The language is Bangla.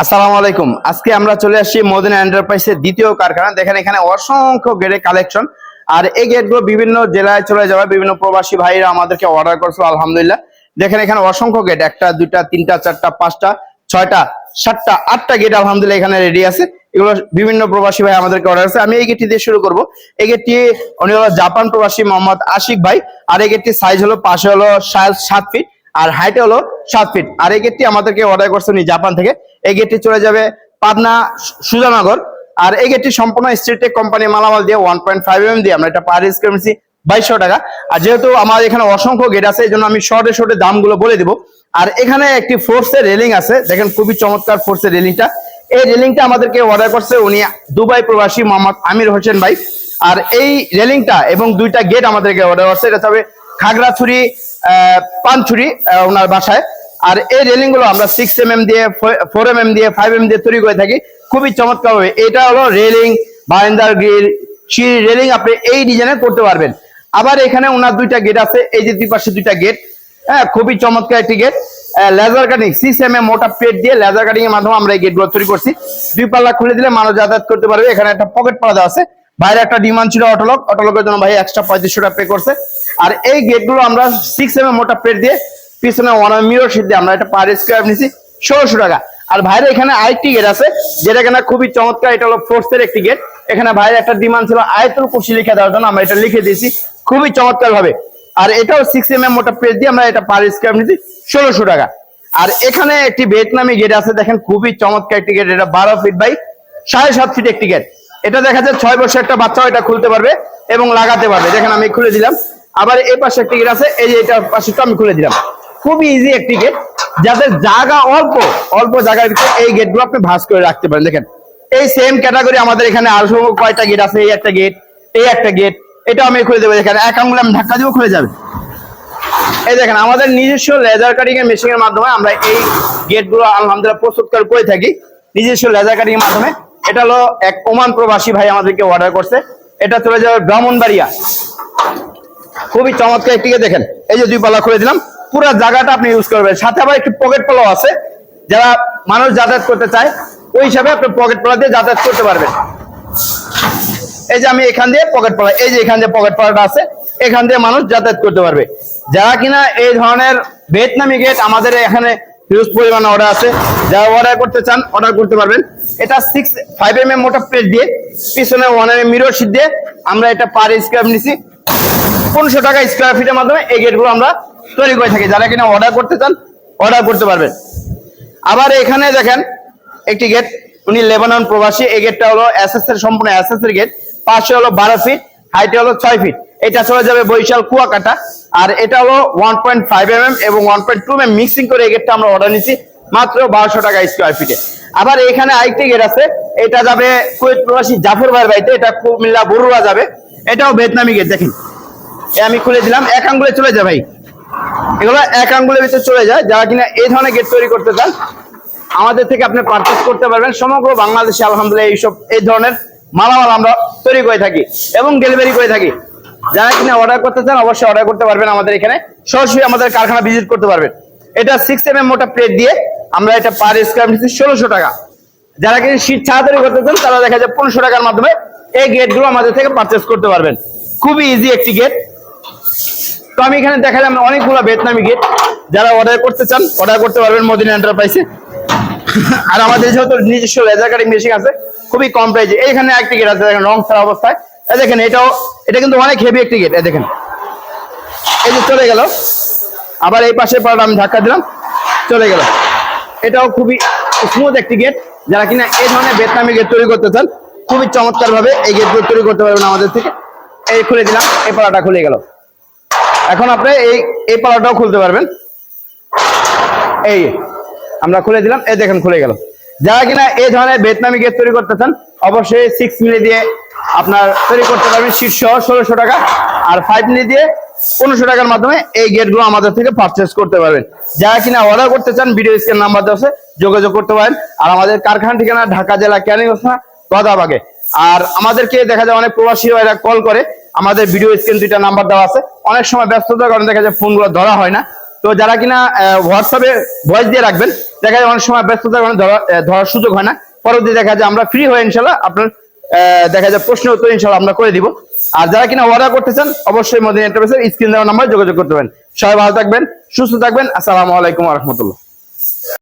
আসসালামু আলাইকুম। আজকে আমরা চলে আসছি মদিনা এন্টারপ্রাইজের দ্বিতীয় কারখানা। দেখেন এখানে অসংখ্য গেটের কালেকশন আর এই গেটগুলো বিভিন্ন জেলায় চলে যাবে বিভিন্ন প্রবাসী ভাইরা আমাদেরকে অর্ডার করছিল, আলহামদুলিল্লাহ। দেখেন এখানে অসংখ্য গেট একটা, দুইটা, তিনটা, চারটা, পাঁচটা, ছয়টা, সাতটা, আটটা গেট আলহামদুলিল্লাহ এখানে রেডি আছে। এগুলো বিভিন্ন প্রবাসী ভাই আমাদেরকে অর্ডার আছে আমি এই গেটটি দিয়ে শুরু করব। এই গেটটি উনি হলো জাপান প্রবাসী মোহাম্মদ আশিক ভাই। আর এই গেটটির সাইজ হলো, পাশে হলো সাত ফিট আর হাইটে হলো সাত ফিট আর এই গেটটি আমাদেরকে অর্ডার করছে উনি জাপান থেকে। এই গেটটি চলে যাবে পাবনা সুজানগর। আর এই গেটটি সম্পূর্ণ স্ট্রিটেক কোম্পানি মালামাল দিয়ে ওয়ান পয়েন্ট ফাইভ এম দিয়ে। আমরা এটা পার স্কোয়ার বাইশশো টাকা। আর যেহেতু আমার এখানে অসংখ্য গেট আছে, এই জন্য আমি শর্টে শর্টে দামগুলো বলে দিব। আর এখানে একটি ফোর্সের রেলিং আছে। দেখেন খুবই চমৎকার ফোর্সের রেলিংটা এই রেলিংটা আমাদেরকে অর্ডার করছে উনি দুবাই প্রবাসী মোহাম্মদ আমির হোসেন ভাই। আর এই রেলিংটা এবং দুইটা গেট আমাদেরকে অর্ডার করছে। এটা হবে খাগড়াছড়ি পানছুরি ওনার বাসায়। আর এই রেলিংগুলো আমরা সিক্স এম এম দিয়ে ফোর এম এম দিয়ে ফাইভ এম দিয়ে তৈরি করে থাকি। খুবই চমৎকার হবে এটা হলো রেলিং, বারান্দার গ্রিল, সিঁড়ি রেলিং আপনি এই ডিজাইনে করতে পারবেন। আবার এখানে ওনার দুইটা গেট আছে, এই যে দুই পাশে দুইটা গেট হ্যাঁ খুবই চমৎকার একটি gate laser cutting six M M মোটা প্লেট দিয়ে লেজার কাটিং এর মাধ্যমে আমরা এই গেটগুলো তৈরি করছি। দুই পাল্লা খুলে দিলে মানুষ যাতায়াত করতে পারবে। এখানে একটা পকেট পালা দেওয়া আছে। বাইরে একটা ডিমান্ড ছিল অটোলক অটোলকের জন্য ভাই এক্সট্রা পঁয়ত্রিশশো টাকা পে করছে। আর এই গেটগুলো আমরা সিক্স এম মোটা প্লেট দিয়ে পিছনে ওয়ান মিরর শীট দিয়ে আমরা এটা পার স্কোয়ার নিছি ষোলোশো টাকা। আর ভাইরে এখানে আরেকটি গেট আছে, যেটা কিনা খুবই চমৎকার, এটা হলো ফোর্সের একটি গেট এখানে ভাইয়ের একটা ডিমান্ড ছিল আয়তুল কুশি লিখে দেওয়ার জন্য, আমরা এটা লিখে দিয়েছি খুবই চমৎকার ভাবে আর এটাও সিক্স এম এম মোটা পেজ দিয়ে আমরা এটা পার স্কোয়ার নিচ্ছি ষোলোশো টাকা। আর এখানে একটি ভিয়েতনামি গেট আছে, দেখেন খুবই চমৎকার একটি গেট এটা বারো ফিট বাই সাড়ে সাত ফিট একটি গেট এটা দেখা যায় ছয় বছর একটা বাচ্চাও এটা খুলতে পারবে এবং লাগাতে পারবে। দেখেন আমি খুলে দিলাম। আবার এই পাশে একটি গেট আছে, এই যে এটা পাশে আমি খুলে দিলাম। খুবই ইজি একটি গেট যাদের জায়গা অল্প অল্প জায়গার ভিতরে এই গেটগুলো আপনি ভাঁজ করে রাখতে পারেন। দেখেন, এই সেম ক্যাটাগরি আমাদের এখানে আরও কয়টা গেট আছে? এই একটা গেট এই একটা গেট এটা আমি খুলে দেবো দেখেন এক আঙুলে আমি ধাক্কা দিব খুলে যাবে। এই দেখেন, আমাদের নিজস্ব লেজার কাটিং এর মেশিনের মাধ্যমে আমরা এই গেটগুলো আলহামদুলিল্লাহ প্রস্তুত করে থাকি। নিজস্ব লেজার কাটিং এর মাধ্যমে। এটা হলো এক ওমান প্রবাসী ভাই আমাদেরকে অর্ডার করছে। এটা চলে যাবে ব্রাহ্মণবাড়িয়া। খুবই চমৎকার একটিকে দেখেন। এই যে দুই পাল্লা খুলে দিলাম। পুরো জায়গাটা আপনি ইউজ করবেন। সাথে আবার একটি পকেট পালাও আছে। যারা মানুষ যাতায়াত করতে চায়, ওই হিসাবে আপনি পকেট পালা দিয়ে যাতায়াত করতে পারবেন। এই যে আমি এখান দিয়ে পকেট পালা এই যে এখান দিয়ে পকেট পালাটা আছে, এখান দিয়ে মানুষ যাতায়াত করতে পারবে। যারা কিনা এই ধরনের ভিয়েতনামি গেট আমাদের এখানে হিউজ পরিমাণে অর্ডার আছে। যারা অর্ডার করতে চান অর্ডার করতে পারবেন। এটা সিক্স ফাইভ এম এম মোটা প্লেট দিয়ে, পিছনে ওয়ান এম মিরর শীট দিয়ে আমরা এটা পার স্কোয়ার নিছি। পনেরোশো টাকা স্কোয়ার ফিটের মাধ্যমে এই গেটগুলো আমরা তৈরি করে থাকি। যারা কিনা অর্ডার করতে চান অর্ডার করতে পারবেন। আবার এখানে দেখেন একটি গেট উনি লেবানন প্রবাসী। এই গেটটা হলো এর, সম্পূর্ণ এর গেট পাশে হলো বারো ফিট হাইটে হলো ছয় ফিট। এটা চলে যাবে বৈশাল কুয়াকাটা। আর এটা হলো one point five M M এবং one point two M mixing করে এই গেটটা আমরা অর্ডার নিচ্ছি মাত্র বারোশো টাকা স্কোয়ার ফিটে আবার এখানে আরেকটি গেট আছে, এটা যাবে কুয়েত প্রবাসী জাফর ভাইয়ের বাড়িতে, এটা কুমিল্লা বড়ুয়া যাবে। এটাও ভিয়েতনামি গেট, দেখেন। এ আমি খুলে দিলাম, এক আঙ্গুলে চলে যায় ভাই। এগুলো এক আঙ্গুলের ভিতরে চলে যায়, যারা কিনা এই ধরনের গেট তৈরি করতে চান, আমাদের থেকে আপনি পারচেস করতে পারবেন। সমগ্র বাংলাদেশে আলহামদুলিল্লাহ এইসব, এই ধরনের মালামাল আমরা তৈরি করে থাকি এবং ডেলিভারি করে থাকি। যারা কিনা অর্ডার করতে চান, অবশ্যই অর্ডার করতে পারবেন আমাদের এখানে। সরাসরি আমাদের কারখানা ভিজিট করতে পারবেন। এটা সিক্স এম এম মোটা প্লেট দিয়ে আমরা এটা পার স্কোয়ার নিচ্ছি ষোলোশো টাকা। যারা কিনা শীত ছাড়া তৈরি করতে চান, তারা দেখা যায় পনেরোশো টাকার মাধ্যমে এই গেটগুলো আমাদের থেকে পারচেস করতে পারবেন। খুবই ইজি একটি গেট তো আমি এখানে দেখালাম অনেকগুলো ভিয়েতনামি গেট যারা অর্ডার করতে চান অর্ডার করতে পারবেন মদিনা এন্টারপ্রাইজে আর আমাদের যেহেতু নিজস্ব লেজার কাটিং মেশিন আছে খুবই কম প্রাইজে এইখানে একটি গেট আছে, দেখেন রং ছাড়া অবস্থায়। দেখেন, এটাও, এটা কিন্তু অনেক হেভি একটি গেট দেখেন। এই যে চলে গেল। আবার এই পাশে পাড়া আমি ধাক্কা দিলাম, চলে গেল। এটাও খুবই স্মুথ একটি গেট যারা কিনা এই ধরনের ভিয়েতনামি গেট তৈরি করতে চান, খুবই চমৎকার ভাবে এই গেটগুলো তৈরি করতে পারবেন আমাদের থেকে। এই খুলে দিলাম, এই পাড়াটা খুলে গেল। এখন আপনি এই এই পাড়াটাও খুলতে পারবেন। এই আমরা খুলে দিলাম, এই দেখেন খুলে গেল। যারা কিনা এই ধরনের ভিয়েতনামি গেট তৈরি করতে চান অবশ্যই সিক্স মিলি দিয়ে আপনার তৈরি করতে পারবেন শীর্ষ ষোলোশো টাকা আর ফাইভ মিলি দিয়ে পনেরোশো টাকার মাধ্যমে এই গেটগুলো আমাদের থেকে পারচেস করতে পারবেন। যারা কিনা অর্ডার করতে চান ভিডিও স্ক্রিন নাম্বার দেওয়া যোগাযোগ করতে পারেন। আর আমাদের কারখানা ঠিকানা ঢাকা জেলা ক্যানিং গদাবাগে। আর আমাদেরকে দেখা যায় অনেক প্রবাসী এরা কল করে, আমাদের ভিডিও স্ক্রিন দুইটা নাম্বার দেওয়া আছে। অনেক সময় ব্যস্ততার কারণে দেখা যায় ফোনগুলো ধরা হয় না। তো যারা কিনা হোয়াটসঅ্যাপে ভয়েস দিয়ে রাখবেন দেখা যায় অনেক সময় ব্যস্ততার কারণে ধরা- ধরার সুযোগ হয় না। পরবর্তী দেখা যায় আমরা ফ্রি হয়ে ইনশাল্লাহ আপনার দেখা যায় প্রশ্ন উত্তর ইনশাল্লাহ আমরা করে দিব। আর যারা কিনা অর্ডার করতে চান, অবশ্যই মদিনা এন্টারপ্রাইজের স্ক্রিন দেওয়ার নাম্বার যোগাযোগ করতে পারেন। সবাই ভালো থাকবেন, সুস্থ থাকবেন। আসসালামু আলাইকুম রহমতুল্লাহ।